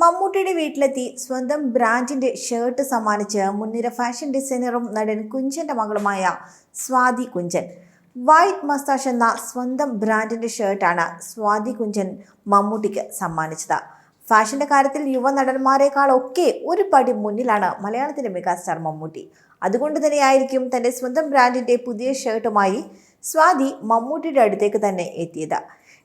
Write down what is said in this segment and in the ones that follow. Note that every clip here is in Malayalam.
മമ്മൂട്ടിയുടെ വീട്ടിലെത്തി സ്വന്തം ബ്രാൻഡിന്റെ ഷർട്ട് സമ്മാനിച്ച് മുൻനിര ഫാഷൻ ഡിസൈനറും നടൻ കുഞ്ചന്റെ മകളുമായ സ്വാതി കുഞ്ചൻ. വൈറ്റ് മസ്താഷ് എന്ന സ്വന്തം ബ്രാൻഡിന്റെ ഷർട്ടാണ് സ്വാതി കുഞ്ചൻ മമ്മൂട്ടിക്ക് സമ്മാനിച്ചത്. ഫാഷന്റെ കാര്യത്തിൽ യുവ നടന്മാരെക്കാളൊക്കെ ഒരു പടി മുന്നിലാണ് മലയാളത്തിലെ മെഗാസ്റ്റാർ മമ്മൂട്ടി. അതുകൊണ്ട് തന്നെയായിരിക്കും തന്റെ സ്വന്തം ബ്രാൻഡിന്റെ പുതിയ ഷർട്ടുമായി സ്വാതി മമ്മൂട്ടിയുടെ അടുത്തേക്ക് തന്നെ എത്തിയത്.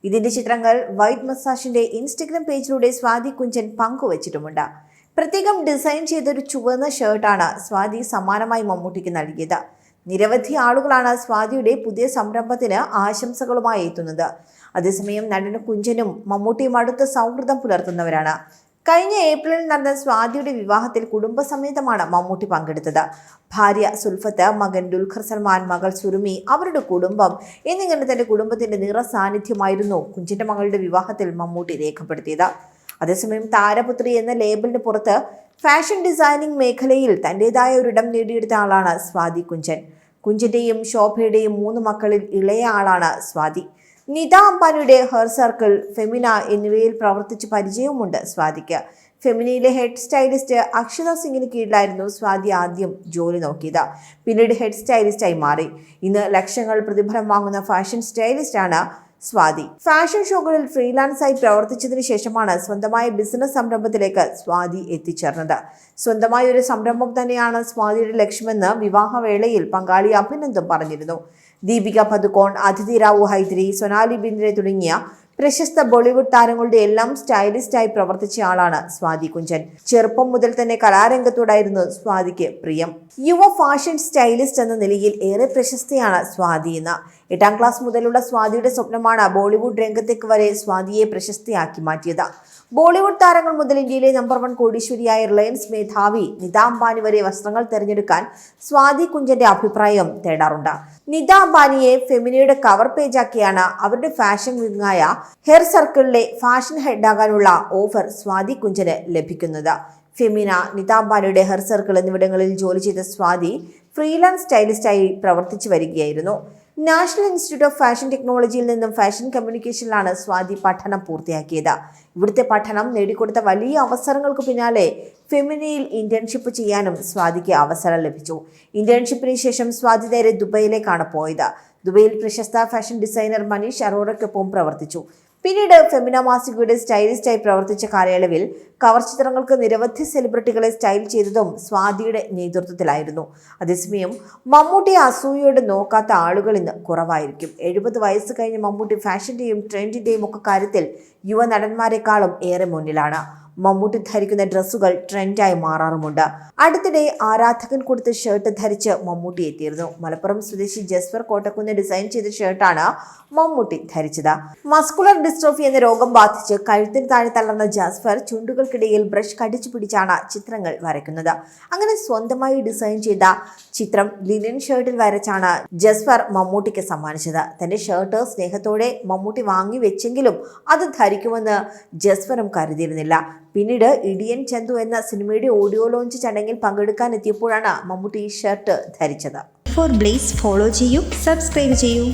ഇതിന്റെ ചിത്രങ്ങൾ വൈറ്റ് മസാഷിന്റെ ഇൻസ്റ്റഗ്രാം പേജിലൂടെ സ്വാതി കുഞ്ചൻ പങ്കുവച്ചിട്ടുമുണ്ട്. പ്രത്യേകം ഡിസൈൻ ചെയ്തൊരു ചുവന്ന ഷർട്ടാണ് സ്വാതി സമ്മാനമായി മമ്മൂട്ടിക്ക് നൽകിയത്. നിരവധി ആളുകളാണ് സ്വാതിയുടെ പുതിയ സംരംഭത്തിന് ആശംസകളുമായി എത്തുന്നത്. അതേസമയം നടന് കുഞ്ചനും മമ്മൂട്ടിയും അടുത്ത സൗഹൃദം പുലർത്തുന്നവരാണ്. കഴിഞ്ഞ ഏപ്രിലിൽ നടന്ന സ്വാതിയുടെ വിവാഹത്തിൽ കുടുംബസമേതമാണ് മമ്മൂട്ടി പങ്കെടുത്തത്. ഭാര്യ സുൽഫത്ത് മകൻ ദുൽഖർ സൽമാൻ മകൾ സുറുമി അവരുടെ കുടുംബം എന്നിങ്ങനെ തന്റെ കുടുംബത്തിന്റെ നിറ സാന്നിധ്യമായിരുന്നു കുഞ്ചിന്റെ മകളുടെ വിവാഹത്തിൽ മമ്മൂട്ടി രേഖപ്പെടുത്തിയത്. അതേസമയം താരപുത്രി എന്ന ലേബലിന് പുറത്ത് ഫാഷൻ ഡിസൈനിങ് മേഖലയിൽ തന്റെതായ ഒരിടം നേടിയെടുത്ത ആളാണ് സ്വാതി കുഞ്ചൻ. കുഞ്ചിന്റെയും ശോഭയുടെയും മൂന്ന് മക്കളിൽ ഇളയ ആളാണ് സ്വാതി. നിത അംബാനിയുടെ ഹെർ സർക്കിൾ ഫെമിന എന്നിവയിൽ പ്രവർത്തിച്ച് പരിചയവുമുണ്ട് സ്വാതിക്ക്. ഫെമിനയിലെ ഹെഡ് സ്റ്റൈലിസ്റ്റ് അക്ഷത സിംഗിന് കീഴിലായിരുന്നു സ്വാതി ആദ്യം ജോലി നോക്കിയത്. പിന്നീട് ഹെഡ് സ്റ്റൈലിസ്റ്റായി മാറി. ഇന്ന് ലക്ഷങ്ങൾ പ്രതിഫലം വാങ്ങുന്ന ഫാഷൻ സ്റ്റൈലിസ്റ്റാണ് സ്വാതി. ഫാഷൻ ഷോകളിൽ ഫ്രീലാൻസായി പ്രവർത്തിച്ചതിന് ശേഷമാണ് സ്വന്തമായ ബിസിനസ് സംരംഭത്തിലേക്ക് സ്വാതി എത്തിച്ചേർന്നത്. സ്വന്തമായ ഒരു സംരംഭം തന്നെയാണ് സ്വാതിയുടെ ലക്ഷ്യമെന്ന് വിവാഹവേളയിൽ പങ്കാളി അഭിനന്ദം പറഞ്ഞിരുന്നു. ദീപിക പതുക്കോൺ അതിഥി റാവു ഹൈദ്രി സൊനാലി ബിന്ദ്രെ തുടങ്ങിയ പ്രശസ്ത ബോളിവുഡ് താരങ്ങളുടെ എല്ലാം സ്റ്റൈലിസ്റ്റായി പ്രവർത്തിച്ച ആളാണ് സ്വാതി കുഞ്ചൻ. ചെറുപ്പം മുതൽ തന്നെ കലാരംഗത്തോടായിരുന്നു സ്വാതിക്ക് പ്രിയം. യുവ ഫാഷൻ സ്റ്റൈലിസ്റ്റ് എന്ന നിലയിൽ ഏറെ പ്രശസ്തിയാണ് സ്വാതി എന്ന. എട്ടാം ക്ലാസ് മുതലുള്ള സ്വാതിയുടെ സ്വപ്നമാണ് ബോളിവുഡ് രംഗത്തേക്ക് വരെ സ്വാതിയെ പ്രശസ്തിയാക്കി മാറ്റിയത്. ബോളിവുഡ് താരങ്ങൾ മുതൽ ഇന്ത്യയിലെ നമ്പർ വൺ കോടീശ്വരിയായ റിലയൻസ് മേധാവി നിത അംബാനി വരെ വസ്ത്രങ്ങൾ തിരഞ്ഞെടുക്കാൻ സ്വാതി കുഞ്ചന്റെ അഭിപ്രായം തേടാറുണ്ട്. നിത അംബാനിയെ ഫെമിനയുടെ കവർ പേജാക്കിയാണ് അവരുടെ ഫാഷൻ വിങ്ങായ ഹെയർ സർക്കിളിലെ ഫാഷൻ ഹെഡാകാനുള്ള ഓഫർ സ്വാതി കുഞ്ചന് ലഭിക്കുന്നത്. ഫെമിന നിതാബാലയുടെ ഹെയർ സർക്കിൾ എന്നിവിടങ്ങളിൽ ജോലി ചെയ്ത സ്വാതി ഫ്രീലാൻസ് സ്റ്റൈലിസ്റ്റായി പ്രവർത്തിച്ചു വരികയായിരുന്നു. നാഷണൽ ഇൻസ്റ്റിറ്റ്യൂട്ട് ഓഫ് ഫാഷൻ ടെക്നോളജിയിൽ നിന്നും ഫാഷൻ കമ്മ്യൂണിക്കേഷനിലാണ് സ്വാതി പഠനം പൂർത്തിയാക്കിയത്. ഇവിടുത്തെ പഠനം നേടിക്കൊടുത്ത വലിയ അവസരങ്ങൾക്ക് പിന്നാലെ ഫെമിനയിൽ ഇന്റേൺഷിപ്പ് ചെയ്യാനും സ്വാതിക്ക് അവസരം ലഭിച്ചു. ഇന്റേൺഷിപ്പിന് ശേഷം സ്വാതി നേരെ ദുബൈയിലേക്കാണ് പോയത്. ദുബൈയിൽ പ്രശസ്ത ഫാഷൻ ഡിസൈനർ മനീഷ് അറോറയ്ക്കൊപ്പം പ്രവർത്തിച്ചു. പിന്നീട് ഫെമിന മാസികയുടെ സ്റ്റൈലിസ്റ്റായി പ്രവർത്തിച്ച കാലയളവിൽ കവർ ചിത്രങ്ങൾക്ക് നിരവധി സെലിബ്രിറ്റികളെ സ്റ്റൈൽ ചെയ്തതും സ്വാതിയുടെ നേതൃത്വത്തിലായിരുന്നു. അതേസമയം മമ്മൂട്ടി അസൂയയോട് നോക്കാത്ത ആളുകൾ ഇന്ന് കുറവായിരിക്കും. എഴുപത് വയസ്സ് കഴിഞ്ഞ മമ്മൂട്ടി ഫാഷന്റെയും ട്രെൻഡിന്റെയും ഒക്കെ കാര്യത്തിൽ യുവ നടന്മാരെക്കാളും ഏറെ മുന്നിലാണ്. മമ്മൂട്ടി ധരിക്കുന്ന ഡ്രസ്സുകൾ ട്രെൻഡായി മാറാറുമുണ്ട്. അടുത്തിടെ ആരാധകൻ കൊടുത്ത ഷർട്ട് ധരിച്ച് മമ്മൂട്ടി എത്തിയിരുന്നു. മലപ്പുറം സ്വദേശി ജസ്വർ കോട്ടക്കുന്ന് ഡിസൈൻ ചെയ്ത ഷർട്ടാണ് മമ്മൂട്ടി ധരിച്ചത്. മസ്കുലർ ഡിസ്ട്രോഫി എന്ന രോഗം ബാധിച്ച് കഴുത്തിന് താഴെ തളർന്ന ജസ്ഫർ ചുണ്ടുകൾക്കിടയിൽ ബ്രഷ് കടിച്ചു പിടിച്ചാണ് ചിത്രങ്ങൾ വരയ്ക്കുന്നത്. അങ്ങനെ സ്വന്തമായി ഡിസൈൻ ചെയ്ത ചിത്രം ലിനൻ ഷർട്ടിൽ വരച്ചാണ് ജസ്ഫർ മമ്മൂട്ടിക്ക് സമ്മാനിച്ചത്. തന്റെ ഷർട്ട് സ്നേഹത്തോടെ മമ്മൂട്ടി വാങ്ങി വെച്ചെങ്കിലും അത് ധരിക്കുമെന്ന് ജസ്വറും കരുതിയിരുന്നില്ല. പിന്നീട് ഇടിയൻ ചന്തു എന്ന സിനിമയുടെ ഓഡിയോ ലോഞ്ച് ചടങ്ങിൽ പങ്കെടുക്കാൻ എത്തിയപ്പോഴാണ് മമ്മൂട്ടി ഈ ഷർട്ട് ധരിച്ചത്. ഫോർ ബ്ലേസ് ഫോളോ ചെയ്യൂ സബ്സ്ക്രൈബ് ചെയ്യൂ.